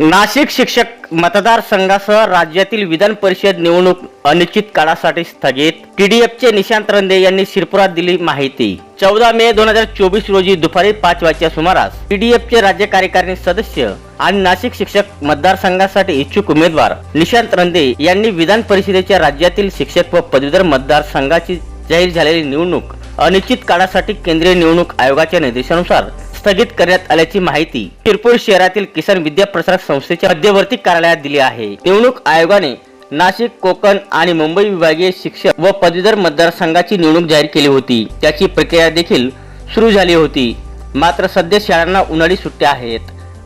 नाशिक शिक्षक मतदारसंघासह राज्यातील विधान परिषद निवडणूक अनिश्चित काळासाठी स्थगित. टीडीएफचे निशांत रंदे यांनी शिरपुरात दिली माहिती. चौदा मे दोन हजार चोवीस रोजी दुपारी पाच वाजच्या सुमारास टीडीएफचे राज्य कार्यकारिणी सदस्य आणि नाशिक शिक्षक मतदारसंघासाठी इच्छुक उमेदवार निशांत रंदे यांनी विधान परिषदेच्या राज्यातील शिक्षक व पदवीधर मतदारसंघाची जाहीर झालेली निवडणूक अनिश्चित काळासाठी केंद्रीय निवडणूक आयोगाच्या निर्देशानुसार स्थगित करण्यात आल्याची माहिती शिरपूर शहरातील किसान विद्याप्रसारक संस्थेच्या मध्यवर्ती कार्यालयात दिली आहे. निवडणूक आयोगाने नाशिक कोकण आणि मुंबई विभागीय शिक्षक व पदवीधर मतदारसंघाची निवडणूक जाहीर केली होती. त्याची प्रक्रिया देखील सुरू झाली होती. मात्र सध्या शाळांना उन्हाळी सुट्ट्या आहेत.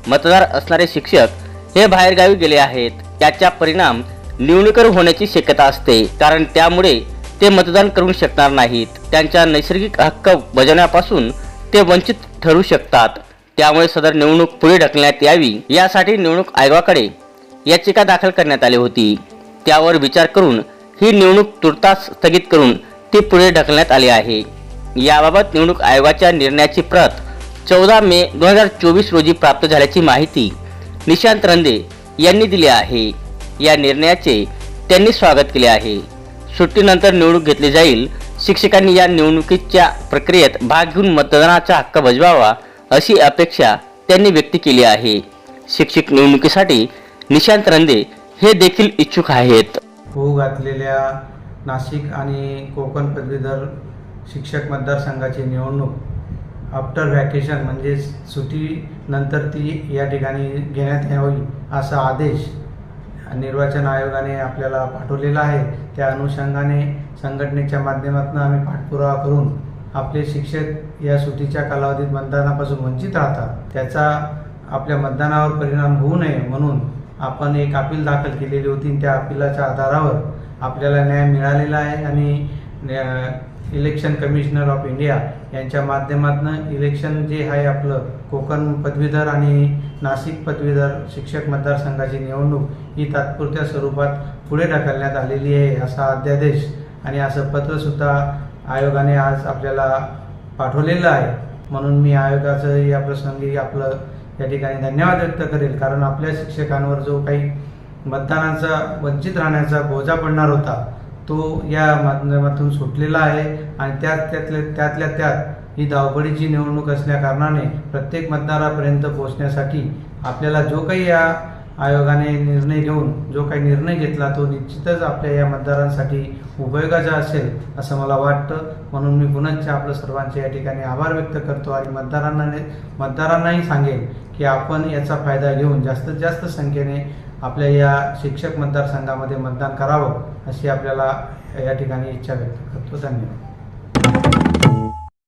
मतदार असणारे शिक्षक हे बाहेरगावी गेले आहेत. त्याचा परिणाम निवडणुकीवर होण्याची शक्यता असते. कारण त्यामुळे ते मतदान करू शकणार नाहीत. त्यांच्या नैसर्गिक हक्क बजावण्यापासून ते वंचित ठरू शकतात. त्यामुळे सदर निवडणूक पुढे ढकलण्यात यावी यासाठी निवडणूक आयोगाकडे याचिका दाखल करण्यात आली होती. त्यावर विचार करून ही निवडणूक तुर्तास स्थगित करून ती पुढे ढकलण्यात आली आहे. याबाबत निवडणूक आयोगाच्या निर्णयाची प्रत चौदा मे दोन हजार चोवीस रोजी प्राप्त झाल्याची माहिती निशांत रंदे यांनी दिली आहे. या निर्णयाचे त्यांनी स्वागत केले आहे. सुट्टीनंतर निवडणूक घेतली जाईल शिक्षकांनी या निवडणुकीच्या प्रक्रियेत भाग घेऊन मतदानाचा हक्क बजवावा अशी अपेक्षा त्यांनी व्यक्त केली आहे. शिक्षक निवडणुकीसाठी निशांत रंदे हे देखील इच्छुक आहेत. होऊ घातलेल्या नाशिक आणि कोकण पदवीधर शिक्षक मतदारसंघाची निवडणूक आफ्टर व्हॅकेशन म्हणजे नंतर ती या ठिकाणी घेण्यात यावी असा आदेश निर्वाचन आयोगाने आपल्याला पाठवलेला आहे. त्या अनुषंगाने संघटनेच्या माध्यमातून आम्ही पाठपुरावा करून आपले शिक्षक या सुट्टीच्या कालावधीत मतदानापासून वंचित राहतात. त्याचा आपल्या मतदानावर परिणाम होऊ नये म्हणून आपण एक अपील दाखल केलेली होती आणि त्या अपिलाच्या आधारावर आपल्याला न्याय मिळालेला आहे आणि न्या- इलेक्शन कमिशनर ऑफ इंडिया यांच्या माध्यमातून इलेक्शन जे आहे आपलं कोकण पदवीधर आणि नाशिक पदवीधर शिक्षक मतदारसंघाची निवडणूक ही तात्पुरत्या स्वरूपात पुढे ढकलण्यात आलेली आहे असा अध्यादेश आणि असं पत्रसुद्धा आयोगाने आज आपल्याला पाठवलेलं आहे. म्हणून मी आयोगाचं या प्रसंगी आपलं या ठिकाणी धन्यवाद व्यक्त करेल. कारण आपल्या शिक्षकांवर जो काही मतदानाचा वंचित राहण्याचा बोजा पडणार होता तो या माध्यमातून सुटलेला आहे आणि त्यात त्यातल्या त्यातल्या त्यात ही धावपळीची निवडणूक असल्याकारणाने प्रत्येक मतदारापर्यंत पोहोचण्यासाठी आपल्याला जो काही या आयोगाने निर्णय घेऊन जो काही निर्णय घेतला तो निश्चितच आपल्या या मतदारांसाठी उपयोगाचा असेल असं मला वाटतं. म्हणून मी पुनश्च आपलं सर्वांचे या ठिकाणी आभार व्यक्त करतो आणि मतदारांना मतदारांनाही सांगेन की आपण याचा फायदा घेऊन जास्तीत जास्त संख्येने आपल्या या शिक्षक मतदारसंघामध्ये मतदान करावं अशी आपल्याला या ठिकाणी इच्छा व्यक्त करतो. धन्यवाद.